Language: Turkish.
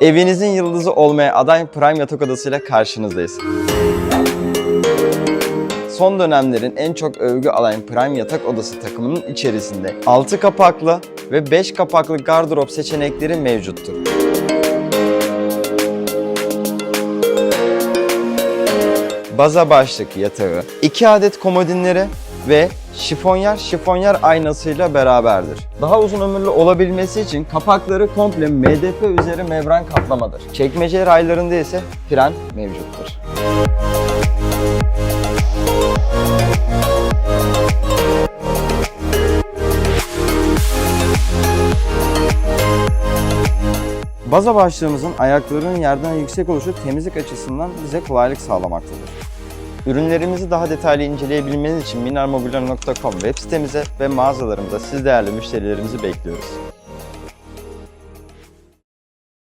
Evinizin yıldızı olmaya aday Prime yatak odasıyla karşınızdayız. Son dönemlerin en çok övgü alan Prime yatak odası takımının içerisinde 6 kapaklı ve 5 kapaklı gardırop seçenekleri mevcuttur. Baza başlık yatağı, 2 adet komodinleri ve şifonyer şifonyer aynasıyla beraberdir. Daha uzun ömürlü olabilmesi için kapakları komple MDF üzeri membran kaplamadır. Çekmece raylarında ise fren mevcuttur. Baza başlığımızın ayaklarının yerden yüksek oluşu temizlik açısından bize kolaylık sağlamaktadır. Ürünlerimizi daha detaylı inceleyebilmeniz için minarmobilya.com web sitemize ve mağazalarımıza siz değerli müşterilerimizi bekliyoruz.